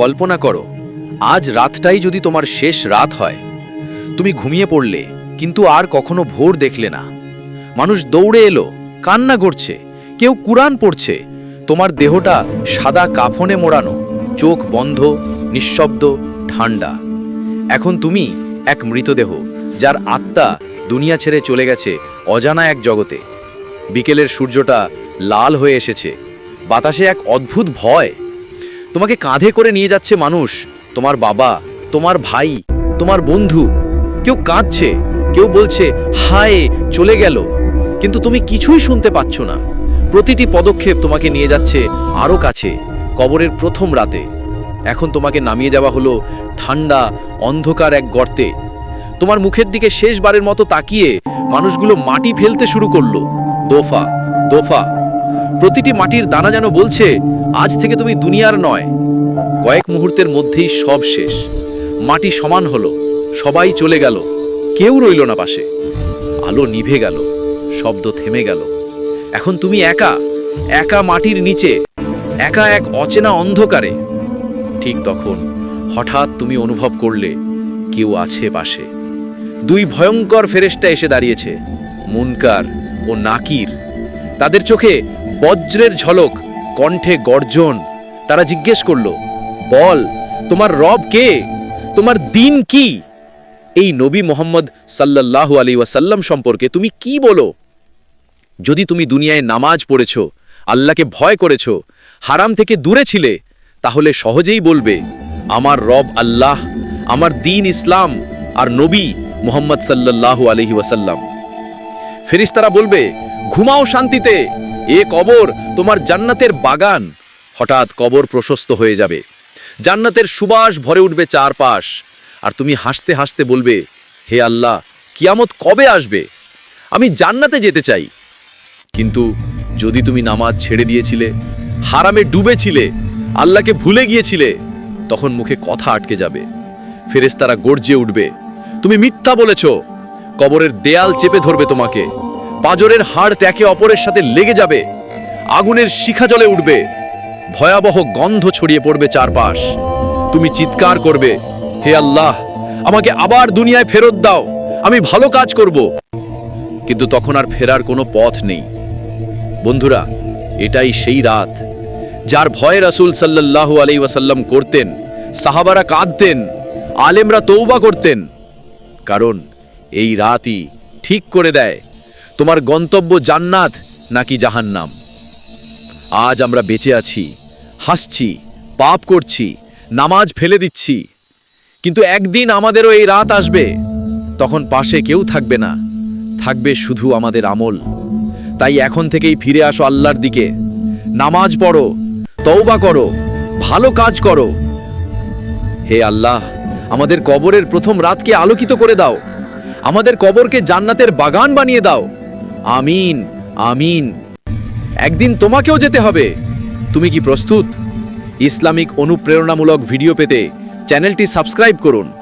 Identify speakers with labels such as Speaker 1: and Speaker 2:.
Speaker 1: কল্পনা করো, আজ রাতটাই যদি তোমার শেষ রাত হয়। তুমি ঘুমিয়ে পড়লে, কিন্তু আর কখনো ভোর দেখলে না। মানুষ দৌড়ে এলো, কান্না করছে, কেউ কুরআন পড়ছে, তোমার দেহটা সাদা কাফনে মোড়ানো, চোখ বন্ধ, নিঃশব্দ, ঠান্ডা। এখন তুমি এক মৃতদেহ, যার আত্মা দুনিয়া ছেড়ে চলে গেছে অজানা এক জগতে। বিকেলের সূর্যটা লাল হয়ে এসেছে, বাতাসে এক অদ্ভুত ভয়। তোমাকে কাঁধে করে নিয়ে যাচ্ছে মানুষ। তোমার বাবা, তোমার ভাই, তোমার বন্ধু। কেউ কাঁদছে, কেউ বলছে, হায়, চলে গেল। কিন্তু তুমি কিছুই শুনতে পাচ্ছ না। প্রতিটি পদক্ষেপ তোমাকে নিয়ে যাচ্ছে আরও কাছে, কবরের প্রথম রাতে। এখন তোমাকে নামিয়ে যাওয়া হলো ঠান্ডা, অন্ধকার এক গর্তে। তোমার মুখের দিকে শেষবারের মতো তাকিয়ে মানুষগুলো মাটি ফেলতে শুরু করল। দোফা দোফা। প্রতিটি মাটির দানা যেন বলছে আজ থেকে তুমি দুনিয়ার নয়, কয়েক মুহূর্তের মধ্যেই সব শেষ। মাটি সমান হলো, সবাই চলে গেল, কেউ রইল না পাশে। আলো নিভে গেল, শব্দ থেমে গেল। এখন তুমি একা একা মাটির নিচে, একা এক অচেনা অন্ধকারে। ঠিক তখন হঠাৎ তুমি অনুভব করলে, কেউ আছে পাশে। দুই ভয়ঙ্কর ফেরেশতা এসে দাঁড়িয়েছে, মুনকার ও নাকির। তাদের চোখে বজ্রের ঝলক কণ্ঠে গর্জন, তারা জিজ্ঞেস করল, বল, তোমার রব কে? তোমার দিন কি? এই নবী মোহাম্মদ সাল্লাল্লাহু আলী ওয়াসাল্লাম সম্পর্কে তুমি কি বলো? যদি তুমি দুনিয়ায় নামাজ পড়েছ, আল্লাহকে ভয় করেছ, হারাম থেকে দূরে ছিলে, তাহলে সহজেই বলবে, আমার রব আল্লাহ, আমার দিন ইসলাম আর নবী মোহাম্মদ সাল্লাল্লাহু আলহি ওয়াসাল্লাম। ফেরিস্তারা বলবে, ঘুমাও শান্তিতে এ কবর তোমার জান্নাতের বাগান। হঠাৎ কবর প্রশস্ত হয়ে যাবে। জান্নাতের সুবাস ভরে উঠবে চারপাশ। আর তুমি হাসতে হাসতে বলবে, হে আল্লাহ, কিয়ামত কবে আসবে? আমি জান্নাতে যেতে চাই। কিন্তু যদি তুমি নামাজ ছেড়ে দিয়েছিলে, হারামে ডুবেছিলে, আল্লাহকে ভুলে গিয়েছিলে, তখন মুখে কথা আটকে যাবে। ফেরেশতারা গর্জে উঠবে। তুমি মিথ্যা বলেছ। কবরের দেয়াল চেপে ধরবে তোমাকে। পাজরের হাড় ত্যাকে অপরের সাথে লেগে যাবে। আগুনের শিখা জলে উঠবে। ভয়াবহ গন্ধ ছড়িয়ে পড়বে চারপাশ। তুমি চিৎকার করবে, হে আল্লাহ, আমাকে আবার দুনিয়ায় ফেরত দাও, আমি ভালো কাজ করব। কিন্তু তখন আর ফেরার কোনো পথ নেই। বন্ধুরা, এটাই সেই রাত, যার ভয়ে রাসূল সাল্লাল্লাহু আলাইহি ওয়াসাল্লাম করতেন, সাহাবারা কাঁদতেন, আলেমরা তৌবা করতেন। কারণ এই রাতই ঠিক করে দেয়। তোমার গন্তব্য জান্নাত নাকি জাহান্নাম? আজ আমরা বেঁচে আছি, হাসছি, পাপ করছি, নামাজ ফেলে দিচ্ছি। কিন্তু একদিন আমাদেরও এই রাত আসবে, তখন পাশে কেউ থাকবে না, থাকবে শুধু আমাদের আমল। তাই এখন থেকেই ফিরে আসো আল্লাহর দিকে। নামাজ পড়ো তৌবা করো, ভালো কাজ করো। হে আল্লাহ, আমাদের কবরের প্রথম রাতকে আলোকিত করে দাও। আমাদের কবরকে জান্নাতের বাগান বানিয়ে দাও। আমিন আমিন। একদিন তোমাকেও যেতে হবে। তুমি কি প্রস্তুত? ইসলামিক অনুপ্রেরণামূলক ভিডিও পেতে চ্যানেলটি সাবস্ক্রাইব করুন।